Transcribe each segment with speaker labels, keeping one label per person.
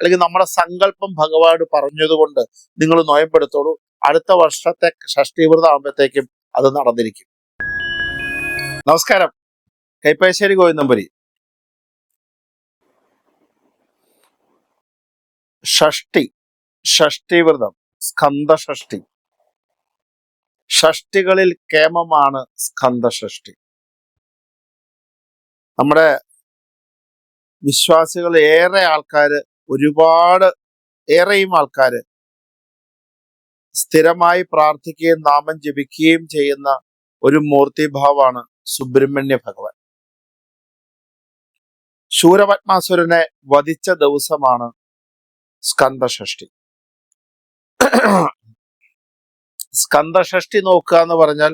Speaker 1: അല്ലെങ്കിൽ നമ്മുടെ സങ്കല്പം ഭഗവാനോട് പറഞ്ഞതുകൊണ്ട് നിങ്ങൾ നോയമ്പെടുത്തോളൂ. അടുത്ത വർഷത്തെ ഷഷ്ടിവ്രതം ആകുമ്പോഴത്തേക്കും അത് നടന്നിരിക്കും. നമസ്കാരം. കൈപ്പേശ്ശേരി ഗോവിന്ദമ്പുരി ഷഷ്ടി. ഷഷ്ടിവ്രതം സ്കന്ദഷഷ്ടി ഷഷ്ടികളിൽ കേമമാണ് സ്കന്ദഷഷ്ടി നമ്മുടെ വിശ്വാസികൾ ഏറെ ആൾക്കാര് ഒരുപാട് ഏറെയും ആൾക്കാർ സ്ഥിരമായി പ്രാർത്ഥിക്കുകയും നാമം ജപിക്കുകയും ചെയ്യുന്ന ഒരു മൂർത്തിഭാവാണ് സുബ്രഹ്മണ്യ ഭഗവാൻ. ശൂരപത്മാസുരനെ വധിച്ച ദിവസമാണ് സ്കന്ദഷഷ്ടി സ്കന്ദഷഷ്ടി നോക്കുക എന്ന് പറഞ്ഞാൽ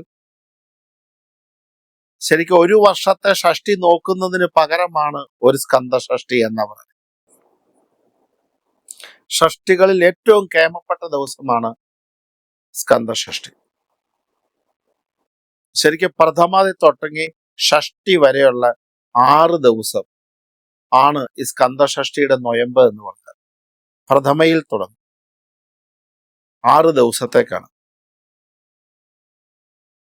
Speaker 1: ശരിക്കും ഒരു വർഷത്തെ ഷഷ്ടി നോക്കുന്നതിന് പകരമാണ് ഒരു സ്കന്ദഷഷ്ടി എന്ന് പറയുന്നത് ഷഷ്ടികളിൽ ഏറ്റവും കേമപ്പെട്ട ദിവസമാണ് സ്കന്ദഷഷ്ടി ശരിക്കും പ്രഥമാതി തൊട്ടങ്ങി ഷഷ്ടി വരെയുള്ള ആറ് ദിവസം ആണ് ഈ സ്കന്ദഷഷ്ടിയുടെ നൊയമ്പ് എന്ന് പറഞ്ഞത്. പ്രഥമയിൽ തുടങ്ങും. ആറ് ദിവസത്തേക്കാണ്.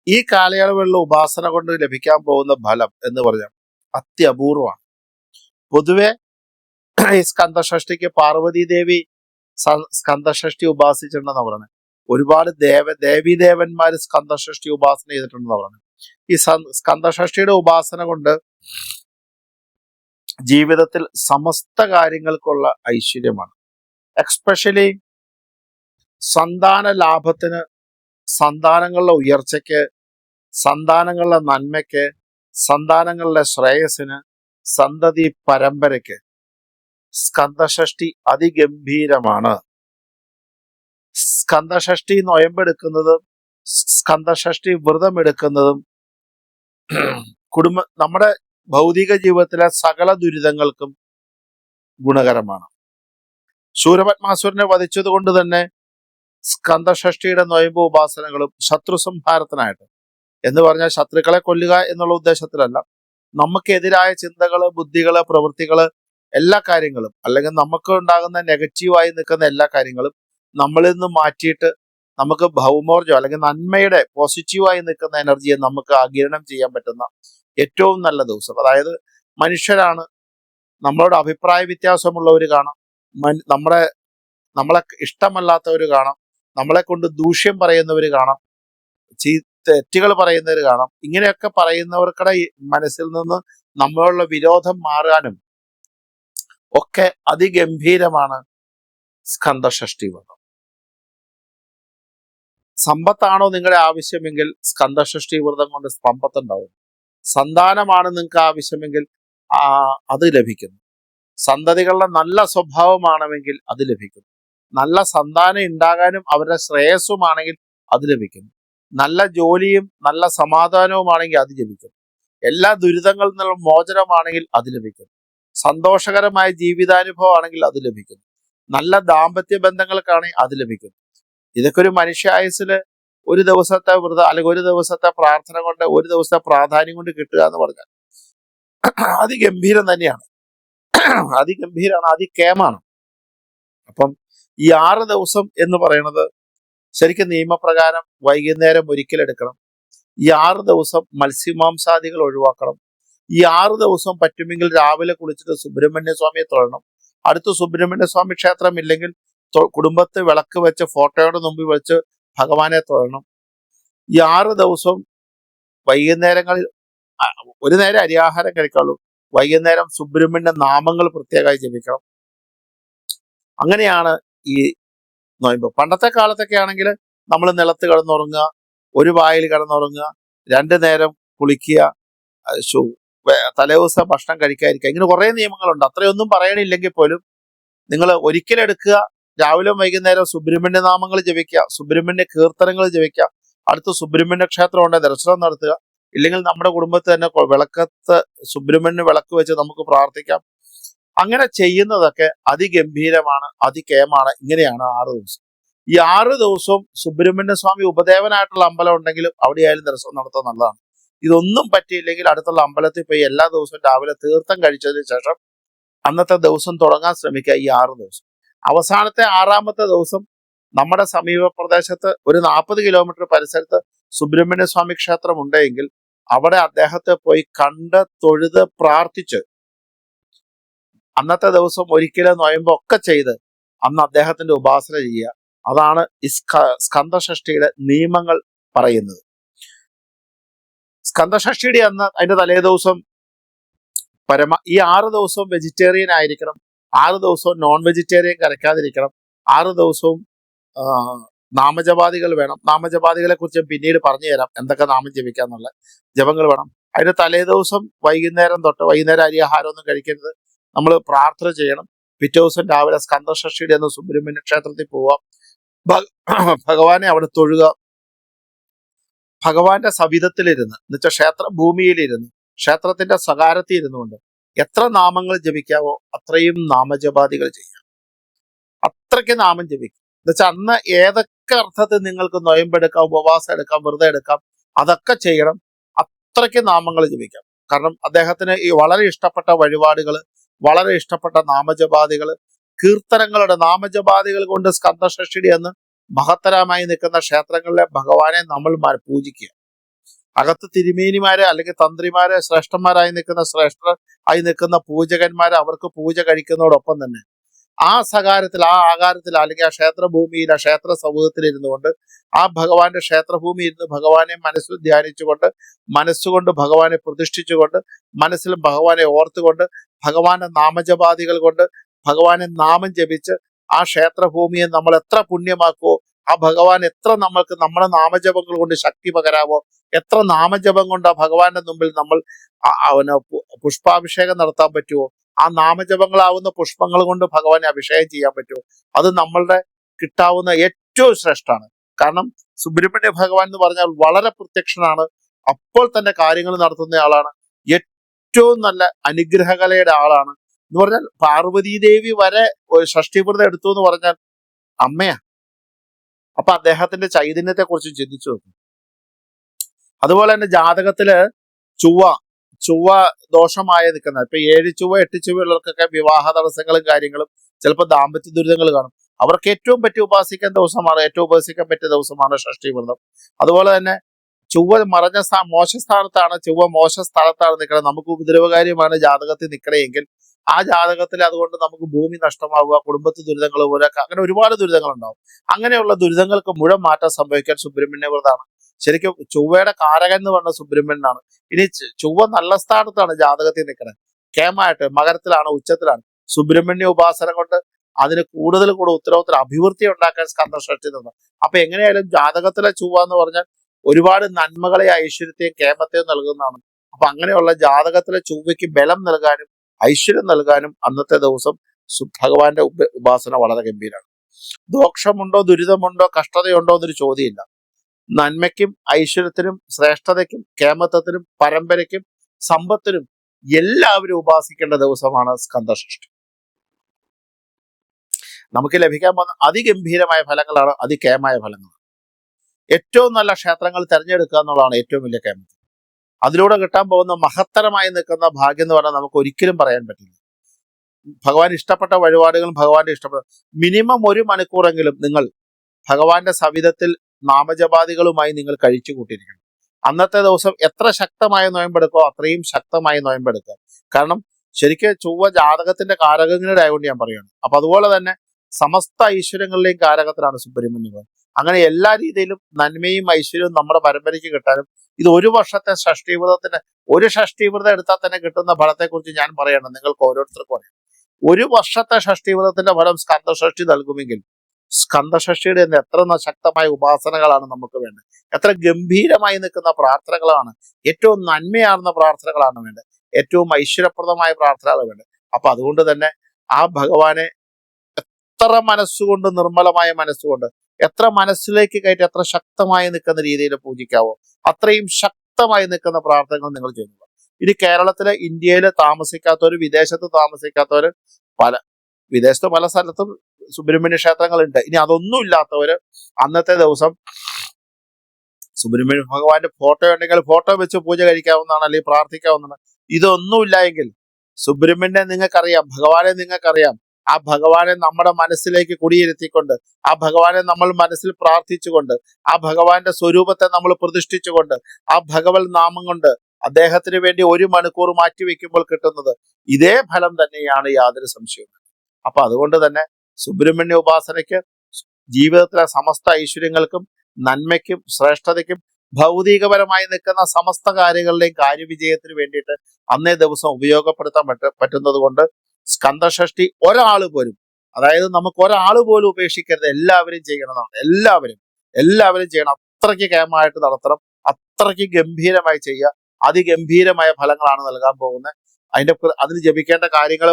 Speaker 1: ഈ കാലയളവിലുള്ള ഉപാസന കൊണ്ട് ലഭിക്കാൻ പോകുന്ന ഫലം എന്ന് പറഞ്ഞാൽ അത്യപൂർവമാണ്. പൊതുവെ ഈ സ്കന്ദഷഷ്ടിക്ക് പാർവതി ദേവി സ- സ്കന്ദഷഷ്ടി ഉപാസിച്ചിട്ടുണ്ടെന്ന് പറയുന്നത് ഒരുപാട് ദേവ ദേവീ ദേവന്മാർ സ്കന്ധഷ്ടി ഉപാസന ചെയ്തിട്ടുണ്ടെന്ന് പറയുന്നത് ഈ സ്കന്ധഷ്ടിയുടെ ഉപാസന കൊണ്ട് ജീവിതത്തിൽ സമസ്ത കാര്യങ്ങൾക്കുള്ള ഐശ്വര്യമാണ്. എക്സ്പെഷ്യലി സന്താന ലാഭത്തിന് സന്താനങ്ങളുടെ ഉയർച്ചയ്ക്ക് സന്താനങ്ങളുടെ നന്മയ്ക്ക് സന്താനങ്ങളുടെ ശ്രേയസിന് സന്തതി പരമ്പരയ്ക്ക് സ്കന്ദഷഷ്ടി അതിഗംഭീരമാണ്. സ്കന്ദഷഷ്ടി നൊയമ്പെടുക്കുന്നതും സ്കന്ദഷഷ്ടി വ്രതമെടുക്കുന്നതും കുടുംബ നമ്മുടെ ഭൗതിക ജീവിതത്തിലെ സകല ദുരിതങ്ങൾക്കും ഗുണകരമാണ്. ശൂരപത്മാസുരനെ വധിച്ചതുകൊണ്ട് തന്നെ സ്കന്ദഷഷ്ടിയുടെ നൊയമ്പ് ഉപാസനകളും ശത്രു സംഹാരത്തിനായിട്ട് എന്ന് പറഞ്ഞാൽ ശത്രുക്കളെ കൊല്ലുക എന്നുള്ള ഉദ്ദേശത്തിലല്ല. നമുക്കെതിരായ ചിന്തകൾ ബുദ്ധികൾ പ്രവൃത്തികൾ എല്ലാ കാര്യങ്ങളും അല്ലെങ്കിൽ നമുക്ക് ഉണ്ടാകുന്ന നെഗറ്റീവായി നിൽക്കുന്ന എല്ലാ കാര്യങ്ങളും നമ്മളിൽ നിന്ന് മാറ്റിയിട്ട് നമുക്ക് ഭൗമോർജം അല്ലെങ്കിൽ നന്മയുടെ പോസിറ്റീവായി നിൽക്കുന്ന എനർജിയെ നമുക്ക് ആഗിരണം ചെയ്യാൻ പറ്റുന്ന ഏറ്റവും നല്ല ദിവസം. അതായത് മനുഷ്യരാണ് നമ്മളോട് അഭിപ്രായ വ്യത്യാസമുള്ളവർ കാണാം നമ്മുടെ നമ്മളെ ഇഷ്ടമല്ലാത്തവർ കാണാം നമ്മളെ കൊണ്ട് ദൂഷ്യം പറയുന്നവർ കാണാം ചീ തെറ്റുകൾ പറയുന്നവർ കാണാം. ഇങ്ങനെയൊക്കെ പറയുന്നവർക്കിടെ മനസ്സിൽ നിന്ന് നമ്മളുള്ള വിരോധം മാറാനും ഒക്കെ അതിഗംഭീരമാണ് സ്കന്ധഷഷ്ടി വ്രതം സമ്പത്താണോ നിങ്ങളുടെ ആവശ്യമെങ്കിൽ സ്കന്ധഷഷ്ടി വ്രതം കൊണ്ട് സമ്പത്തുണ്ടാവും. സന്താനമാണ് നിങ്ങൾക്ക് ആവശ്യമെങ്കിൽ അത് ലഭിക്കുന്നു. സന്തതികളുടെ നല്ല സ്വഭാവമാണെങ്കിൽ അത് ലഭിക്കുന്നു. നല്ല സന്താനം ഉണ്ടാകാനും അവരുടെ ശ്രേയസ്സുമാണെങ്കിൽ അത് ലഭിക്കുന്നു. നല്ല ജോലിയും നല്ല സമാധാനവുമാണെങ്കിൽ അത് ലഭിക്കുന്നു. എല്ലാ ദുരിതങ്ങളിൽ നിന്നുള്ള മോചനമാണെങ്കിൽ അത് ലഭിക്കുന്നു. സന്തോഷകരമായ ജീവിതാനുഭവമാണെങ്കിൽ അത് ലഭിക്കുന്നു നല്ല ദാമ്പത്യ ബന്ധങ്ങൾക്കാണെങ്കിൽ അത് ലഭിക്കുന്നു ഇതൊക്കെ ഒരു മനുഷ്യ ആയുസ്സിൽ ഒരു ദിവസത്തെ വ്രത അല്ലെങ്കിൽ ഒരു ദിവസത്തെ പ്രാർത്ഥന കൊണ്ട് ഒരു ദിവസത്തെ പ്രാധാന്യം കൊണ്ട് കിട്ടുക എന്ന് പറഞ്ഞാൽ അതിഗംഭീരം തന്നെയാണ്. അതിഗംഭീരമാണ് അതികേമാണ് അപ്പം ഈ ആറ് ദിവസം എന്ന് പറയുന്നത് ശരിക്കും നിയമപ്രകാരം വൈകുന്നേരം ഒരിക്കലെടുക്കണം ഈ ആറ് ദിവസം മത്സ്യമാംസാദികൾ ഒഴിവാക്കണം. ഈ ആറ് ദിവസം പറ്റുമെങ്കിൽ രാവിലെ കുളിച്ചിട്ട് സുബ്രഹ്മണ്യ സ്വാമിയെ തൊഴണം. അടുത്ത് സുബ്രഹ്മണ്യ സ്വാമി ക്ഷേത്രം ഇല്ലെങ്കിൽ കുടുംബത്തെ വിളക്ക് വെച്ച് ഫോട്ടോയുടെ മുമ്പിൽ വെച്ച് ഭഗവാനെ തൊഴണം. ഈ ആറ് ദിവസം വൈകുന്നേരങ്ങളിൽ ഒരു നേരം അരിയാഹാരം കഴിക്കാവുള്ളൂ. വൈകുന്നേരം സുബ്രഹ്മണ്യ നാമങ്ങൾ പ്രത്യേകമായി ജപിക്കണം. അങ്ങനെയാണ് ഈ നോയമ്പ്. പണ്ടത്തെ കാലത്തൊക്കെ ആണെങ്കിൽ നമ്മൾ നിലത്ത് കിടന്നുറങ്ങുക ഒരു വായിൽ കിടന്നുറങ്ങുക രണ്ടു നേരം കുളിക്കുക തലേദിവസം ഭക്ഷണം കഴിക്കാതിരിക്കുക. ഇങ്ങനെ കുറേ നിയമങ്ങളുണ്ട്. അത്രയൊന്നും പറയണില്ലെങ്കിൽ പോലും നിങ്ങൾ ഒരിക്കലെടുക്കുക രാവിലെ വൈകുന്നേരം സുബ്രഹ്മണ്യ നാമങ്ങൾ ജപിക്കുക. സുബ്രഹ്മണ്യ കീർത്തനങ്ങൾ ജപിക്കുക. അടുത്ത് സുബ്രഹ്മണ്യ ക്ഷേത്രം ദർശനം നടത്തുക. ഇല്ലെങ്കിൽ നമ്മുടെ കുടുംബത്തിൽ തന്നെ വിളക്കത്ത് സുബ്രഹ്മണ്യ വിളക്ക് വെച്ച് നമുക്ക് പ്രാർത്ഥിക്കാം. അങ്ങനെ ചെയ്യുന്നതൊക്കെ അതിഗംഭീരമാണ് അതികേമാണ് ഇങ്ങനെയാണ് ആറ് ദിവസം. ഈ ആറ് ദിവസവും സുബ്രഹ്മണ്യ സ്വാമി ഉപദേവനായിട്ടുള്ള അമ്പലം ഉണ്ടെങ്കിലും അവിടെയായാലും ദർശനം നടത്തുക നല്ലതാണ്. ഇതൊന്നും പറ്റിയില്ലെങ്കിൽ അടുത്തുള്ള അമ്പലത്തിൽ പോയി എല്ലാ ദിവസവും രാവിലെ തീർത്ഥം കഴിച്ചതിന് ശേഷം അന്നത്തെ ദിവസം തുടങ്ങാൻ ശ്രമിക്കുക ഈ ആറ് ദിവസം. അവസാനത്തെ ആറാമത്തെ ദിവസം നമ്മുടെ സമീപ പ്രദേശത്ത് ഒരു നാൽപ്പത് കിലോമീറ്റർ പരിസരത്ത് സുബ്രഹ്മണ്യ സ്വാമി ക്ഷേത്രം ഉണ്ടെങ്കിൽ അവിടെ അദ്ദേഹത്തെ പോയി കണ്ട് തൊഴുത് പ്രാർത്ഥിച്ച് അന്നത്തെ ദിവസം ഒരിക്കലും നോയമ്പോ ഒക്കെ ചെയ്ത് അന്ന് അദ്ദേഹത്തിന്റെ ഉപാസന ചെയ്യുക. അതാണ് ഈ സ്ക- സ്കന്ധഷ്ടിയുടെ നിയമങ്ങൾ പറയുന്നത്. സ്കന്ദഷഷ്ടിയുടെ അന്ന് അതിന്റെ തലേ ദിവസം പരമ ഈ ആറ് ദിവസവും വെജിറ്റേറിയൻ ആയിരിക്കണം. ആറ് ദിവസവും നോൺ വെജിറ്റേറിയൻ കരക്കാതിരിക്കണം ആറ് ദിവസവും ആ, നാമജപാദികൾ വേണം. നാമജപാദികളെ കുറിച്ച് പിന്നീട് പറഞ്ഞു തരാം. എന്തൊക്കെ നാമം ജപിക്കാന്നുള്ള ജപങ്ങൾ വേണം. അതിന്റെ തലേ ദിവസം വൈകുന്നേരം തൊട്ട് വൈകുന്നേരം അരിയാഹാരം ഒന്നും കഴിക്കരുത്. നമ്മൾ പ്രാർത്ഥന ചെയ്യണം. പിറ്റേ ദിവസം രാവിലെ സ്കന്ദഷഷ്ടിയുടെ അന്ന് സുബ്രഹ്മണ്യ ക്ഷേത്രത്തിൽ പോവാം. ഭഗവാനെ അവിടെ തൊഴുക. ഭഗവാന്റെ സവിധത്തിലിരുന്ന് എന്നുവെച്ചാൽ ക്ഷേത്ര ഭൂമിയിലിരുന്ന് ക്ഷേത്രത്തിന്റെ സകാരത്തിൽ ഇരുന്നുകൊണ്ട് എത്ര നാമങ്ങൾ ജപിക്കാവോ അത്രയും നാമജപാദികൾ ചെയ്യാം. അത്രയ്ക്ക് നാമം ജപിക്കും. എന്നുവെച്ചാൽ അന്ന് ഏതൊക്കെ അർത്ഥത്തിൽ നിങ്ങൾക്ക് നൊയമ്പെടുക്കാം ഉപവാസം എടുക്കാം വെറുതെ എടുക്കാം അതൊക്കെ ചെയ്യണം. അത്രയ്ക്ക് നാമങ്ങൾ ജപിക്കാം. കാരണം അദ്ദേഹത്തിന് ഈ വളരെ ഇഷ്ടപ്പെട്ട വഴിപാടുകൾ വളരെ ഇഷ്ടപ്പെട്ട നാമജപാദികൾ കീർത്തനങ്ങളുടെ നാമജപാദികൾ കൊണ്ട് സ്കന്ദഷഷ്ടി എന്ന് മഹത്തരമായി നിൽക്കുന്ന ക്ഷേത്രങ്ങളിലെ ഭഗവാനെ നമ്മൾ പൂജിക്കുക. അകത്ത് തിരുമേനിമാരെ അല്ലെങ്കിൽ തന്ത്രിമാരെ ശ്രേഷ്ഠന്മാരായി നിൽക്കുന്ന ശ്രേഷ്ഠ ആയി നിൽക്കുന്ന പൂജകന്മാരെ അവർക്ക് പൂജ കഴിക്കുന്നതോടൊപ്പം തന്നെ ആ സകാരത്തിൽ ആ ആകാരത്തിൽ അല്ലെങ്കിൽ ആ ക്ഷേത്രഭൂമിയിൽ ആ ക്ഷേത്ര സമൂഹത്തിൽ ഇരുന്നുകൊണ്ട് ആ ഭഗവാന്റെ ക്ഷേത്രഭൂമി ഇരുന്ന് ഭഗവാനെ മനസ്സിൽ ധ്യാനിച്ചുകൊണ്ട് മനസ്സുകൊണ്ട് ഭഗവാനെ പ്രതിഷ്ഠിച്ചുകൊണ്ട് മനസ്സിൽ ഭഗവാനെ ഓർത്തുകൊണ്ട് ഭഗവാന്റെ നാമജപാദികൾ കൊണ്ട് ഭഗവാനെ നാമം ജപിച്ച് ആ ക്ഷേത്രഭൂമിയെ നമ്മൾ എത്ര പുണ്യമാക്കുവോ ആ ഭഗവാൻ എത്ര നമ്മൾക്ക് നമ്മുടെ നാമജപങ്ങൾ കൊണ്ട് ശക്തി പകരാവോ എത്ര നാമജപം കൊണ്ട് ആ ഭഗവാന്റെ മുമ്പിൽ നമ്മൾ അവന് പുഷ്പാഭിഷേകം നടത്താൻ പറ്റുമോ ആ നാമജപങ്ങളാവുന്ന പുഷ്പങ്ങൾ കൊണ്ട് ഭഗവാനെ അഭിഷേകം ചെയ്യാൻ പറ്റുമോ അത് നമ്മളുടെ കിട്ടാവുന്ന ഏറ്റവും ശ്രേഷ്ഠമാണ് കാരണം സുബ്രഹ്മണ്യ ഭഗവാൻ എന്ന് പറഞ്ഞാൽ വളരെ പ്രത്യക്ഷനാണ് അപ്പോൾ തന്നെ കാര്യങ്ങൾ നടത്തുന്ന ആളാണ് ഏറ്റവും നല്ല അനുഗ്രഹകലയുടെ ആളാണ് എന്ന് പറഞ്ഞാൽ പാർവതീ ദേവി വരെ ഷഷ്ടിവ്രതം എടുത്തു എന്ന് പറഞ്ഞാൽ അമ്മയാ. അപ്പൊ അദ്ദേഹത്തിന്റെ ചൈതന്യത്തെ കുറിച്ച് ചിന്തിച്ചു നോക്കും. അതുപോലെ തന്നെ ജാതകത്തിൽ ചുവ ചൊവ്വ ദോഷമായ നിൽക്കുന്ന ഇപ്പൊ ഏഴ് ചൊവ്വ എട്ട് ഉള്ളവർക്കൊക്കെ വിവാഹ തടസ്സങ്ങളും കാര്യങ്ങളും ചിലപ്പോൾ ദാമ്പത്യ ദുരിതങ്ങൾ കാണും. അവർക്ക് ഏറ്റവും പറ്റിയ ഉപാസിക്കാൻ ദിവസമാണ് ഏറ്റവും ഉപാസിക്കാൻ പറ്റിയ ദിവസമാണ് ഷഷ്ടി വ്രതം അതുപോലെ തന്നെ ചുവ മറഞ്ഞ മോശ സ്ഥാനത്താണ് ചൊവ്വ മോശ സ്ഥലത്താണ് നിൽക്കുന്നത്. നമുക്ക് ഉപദ്രവകാര്യമാണ് ജാതകത്തിൽ നിൽക്കണമെങ്കിൽ ആ ജാതകത്തിൽ അതുകൊണ്ട് നമുക്ക് ഭൂമി നഷ്ടമാവുക കുടുംബത്ത് ദുരിതങ്ങൾ പോലെ അങ്ങനെ ഒരുപാട് ദുരിതങ്ങൾ ഉണ്ടാവും അങ്ങനെയുള്ള ദുരിതങ്ങൾക്ക് മുഴുവൻ മാറ്റം സംഭവിക്കാൻ സുബ്രഹ്മണ്യ വ്രതമാണ് ശരിക്കും ചൊവ്വയുടെ കാരകൻ എന്ന് പറഞ്ഞ സുബ്രഹ്മണ്യനാണ്. ഇനി ചൊവ്വ നല്ല സ്ഥാനത്താണ് ജാതകത്തിൽ നിൽക്കുന്നത്. കേമായിട്ട് മകരത്തിലാണ് ഉച്ചത്തിലാണ്. സുബ്രഹ്മണ്യ ഉപാസന കൊണ്ട് അതിന് കൂടുതൽ കൂടുതൽ ഉത്തരവത്തിൽ അഭിവൃദ്ധി ഉണ്ടാക്കാൻ സ്കന്ധഷഷ്ടി നിന്ന്. അപ്പൊ എങ്ങനെയായാലും ജാതകത്തിലെ ചൊവ്വ എന്ന് പറഞ്ഞാൽ ഒരുപാട് നന്മകളെ ഐശ്വര്യത്തെയും കേമത്തെയും നൽകുന്നതാണ്. അപ്പൊ അങ്ങനെയുള്ള ജാതകത്തിലെ ചൊവ്വയ്ക്ക് ബലം നൽകാനും ഐശ്വര്യം നൽകാനും അന്നത്തെ ദിവസം ഭഗവാന്റെ ഉപ- ഉപാസന വളരെ ഗംഭീരമാണ്. ദോഷമുണ്ടോ ദുരിതമുണ്ടോ കഷ്ടതയുണ്ടോ എന്നൊരു ചോദ്യമില്ല. നന്മയ്ക്കും ഐശ്വര്യത്തിനും ശ്രേഷ്ഠതയ്ക്കും കേമത്വത്തിനും പരമ്പരയ്ക്കും സമ്പത്തിനും എല്ലാവരും ഉപാസിക്കേണ്ട ദിവസമാണ് സ്കന്ധഷ്ടി നമുക്ക് ലഭിക്കാൻ പോകുന്ന അതിഗംഭീരമായ ഫലങ്ങളാണ് അതികേമായ ഫലങ്ങൾ. ഏറ്റവും നല്ല ക്ഷേത്രങ്ങൾ തിരഞ്ഞെടുക്കുക എന്നുള്ളതാണ് ഏറ്റവും വലിയ കേമം അതിലൂടെ കിട്ടാൻ പോകുന്ന മഹത്തരമായി നിൽക്കുന്ന ഭാഗ്യം എന്ന് പറഞ്ഞാൽ നമുക്ക് ഒരിക്കലും പറയാൻ പറ്റില്ല. ഭഗവാൻ ഇഷ്ടപ്പെട്ട വഴിപാടുകളും ഭഗവാന്റെ ഇഷ്ടപ്പെട്ട മിനിമം ഒരു മണിക്കൂറെങ്കിലും നിങ്ങൾ ഭഗവാന്റെ സവിധത്തിൽ നാമജപാദികളുമായി നിങ്ങൾ കഴിച്ചു കൂട്ടിയിരിക്കണം. അന്നത്തെ ദിവസം എത്ര ശക്തമായ നോയമ്പെടുക്കോ അത്രയും ശക്തമായ നോയമ്പെടുക്കുക കാരണം ശരിക്കും ചൊവ്വ ജാതകത്തിന്റെ കാരകങ്ങളുടെ ആയതുകൊണ്ട് ഞാൻ പറയുകയാണ് അപ്പൊ അതുപോലെ തന്നെ സമസ്ത ഐശ്വര്യങ്ങളിലെയും കാരകത്തിലാണ് സുബ്രഹ്മണ്യം അങ്ങനെ എല്ലാ രീതിയിലും നന്മയും ഐശ്വര്യവും നമ്മുടെ പരമ്പരയ്ക്ക് കിട്ടാനും ഇത് ഒരു വർഷത്തെ ഷഷ്ടിവ്രതത്തിന് ഒരു ഷഷ്ടിവ്രതം എടുത്താൽ തന്നെ കിട്ടുന്ന ഫലത്തെക്കുറിച്ച് ഞാൻ പറയണം. നിങ്ങൾക്ക് ഓരോരുത്തർക്കും അറിയാം. ഒരു വർഷത്തെ ഷഷ്ടിവ്രതത്തിന്റെ ഫലം സ്കന്ധഷഷ്ടി നൽകുമെങ്കിൽ സ്കന്ധഷഷ്ടിയുടെ എത്ര ശക്തമായ ഉപാസനകളാണ് നമുക്ക് വേണ്ടത്. എത്ര ഗംഭീരമായി നിൽക്കുന്ന പ്രാർത്ഥനകളാണ്. ഏറ്റവും നന്മയാർന്ന പ്രാർത്ഥനകളാണ് വേണ്ടത്. ഏറ്റവും ഐശ്വര്യപ്രദമായ പ്രാർത്ഥനകൾ വേണ്ടത്. അപ്പൊ അതുകൊണ്ട് തന്നെ ആ ഭഗവാനെ എത്ര മനസ്സുകൊണ്ട് നിർമ്മലമായ മനസ്സുകൊണ്ട് എത്ര മനസ്സിലേക്ക് കയറ്റി എത്ര ശക്തമായി നിൽക്കുന്ന രീതിയിൽ പൂജിക്കാവോ അത്രയും ശക്തമായി നിൽക്കുന്ന പ്രാർത്ഥനകൾ നിങ്ങൾ ചെയ്യുക ഇനി കേരളത്തിലെ ഇന്ത്യയിൽ താമസിക്കാത്തവര് വിദേശത്ത് താമസിക്കാത്തവര് പല വിദേശത്ത് പല സ്ഥലത്തും സുബ്രഹ്മണ്യ ക്ഷേത്രങ്ങൾ ഉണ്ട് ഇനി അതൊന്നും ഇല്ലാത്തവര് അന്നത്തെ ദിവസം സുബ്രഹ്മണ്യ ഭഗവാന്റെ ഫോട്ടോ ഉണ്ടെങ്കിൽ ഫോട്ടോ വെച്ച് പൂജ കഴിക്കാവുന്നതാണ് അല്ലെങ്കിൽ പ്രാർത്ഥിക്കാവുന്നതാണ്. ഇതൊന്നുമില്ല എങ്കിൽ സുബ്രഹ്മണ്യനെ നിങ്ങൾക്കറിയാം ഭഗവാനെ നിങ്ങൾക്കറിയാം. ആ ഭഗവാനെ നമ്മുടെ മനസ്സിലേക്ക് കുടിയിരുത്തിക്കൊണ്ട് ആ ഭഗവാനെ നമ്മൾ മനസ്സിൽ പ്രാർത്ഥിച്ചുകൊണ്ട് ആ ഭഗവാന്റെ സ്വരൂപത്തെ നമ്മൾ പ്രതിഷ്ഠിച്ചുകൊണ്ട് ആ ഭഗവത് നാമം കൊണ്ട് അദ്ദേഹത്തിന് വേണ്ടി ഒരു മണിക്കൂർ മാറ്റിവെക്കുമ്പോൾ കിട്ടുന്നത് ഇതേ ഫലം തന്നെയാണ് യാതൊരു സംശയവും അപ്പൊ അതുകൊണ്ട് തന്നെ സുബ്രഹ്മണ്യ ഉപാസനയ്ക്ക് ജീവിതത്തിലെ സമസ്ത ഐശ്വര്യങ്ങൾക്കും നന്മയ്ക്കും ശ്രേഷ്ഠതയ്ക്കും ഭൗതികപരമായി നിൽക്കുന്ന സമസ്ത കാര്യങ്ങളുടെയും കാര്യവിജയത്തിന് വേണ്ടിയിട്ട് അന്നേ ദിവസം ഉപയോഗപ്പെടുത്താൻ പറ്റ പറ്റുന്നത് കൊണ്ട് സ്കന്ദഷഷ്ടി ഒരാൾ പോലും അതായത് നമുക്ക് ഒരാൾ പോലും ഉപേക്ഷിക്കരുത്. എല്ലാവരും ചെയ്യണമെന്നാണ്. എല്ലാവരും എല്ലാവരും ചെയ്യണം. അത്രയ്ക്ക് കേമായിട്ട് നടത്തണം. അത്രയ്ക്ക് ഗംഭീരമായി ചെയ്യുക. അതിഗംഭീരമായ ഫലങ്ങളാണ് നൽകാൻ പോകുന്നത്. അതിന്റെ അതിന് ജപിക്കേണ്ട കാര്യങ്ങൾ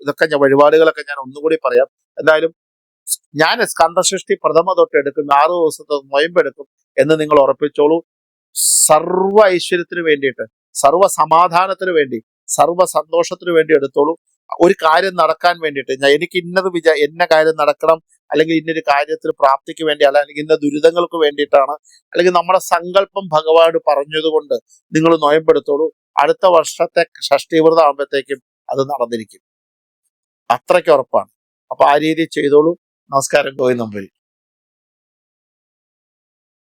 Speaker 1: ഇതൊക്കെ ഞാൻ വഴിപാടുകളൊക്കെ ഞാൻ ഒന്നുകൂടി പറയാം. എന്തായാലും ഞാൻ സ്കന്ധസൃഷ്ടി പ്രഥമ തൊട്ട് എടുക്കും ആറ് ദിവസത്തെ നൊയമ്പെടുക്കും എന്ന് നിങ്ങൾ ഉറപ്പിച്ചോളൂ. സർവ ഐശ്വര്യത്തിന് വേണ്ടിയിട്ട് സർവ സമാധാനത്തിന് വേണ്ടി സർവ സന്തോഷത്തിന് വേണ്ടി എടുത്തോളൂ. ഒരു കാര്യം നടക്കാൻ വേണ്ടിയിട്ട് ഞാൻ എനിക്ക് ഇന്നത് വിചാ എന്ന കാര്യം നടക്കണം അല്ലെങ്കിൽ ഇന്നൊരു കാര്യത്തിൽ പ്രാപ്തിക്ക് വേണ്ടി അല്ല അല്ലെങ്കിൽ ഇന്ന ദുരിതങ്ങൾക്ക് വേണ്ടിയിട്ടാണ് അല്ലെങ്കിൽ നമ്മുടെ സങ്കല്പം ഭഗവാനോട് പറഞ്ഞതുകൊണ്ട് നിങ്ങൾ നോയമ്പെടുത്തോളൂ. അടുത്ത വർഷത്തെ ഷഷ്ടിവ്രതം ആകുമ്പോഴത്തേക്കും അത് നടന്നിരിക്കും. അത്രയ്ക്ക് ഉറപ്പാണ്. അപ്പൊ ആ രീതി ചെയ്തോളൂ. നമസ്കാരം. ഗോയി നമ്പൂരി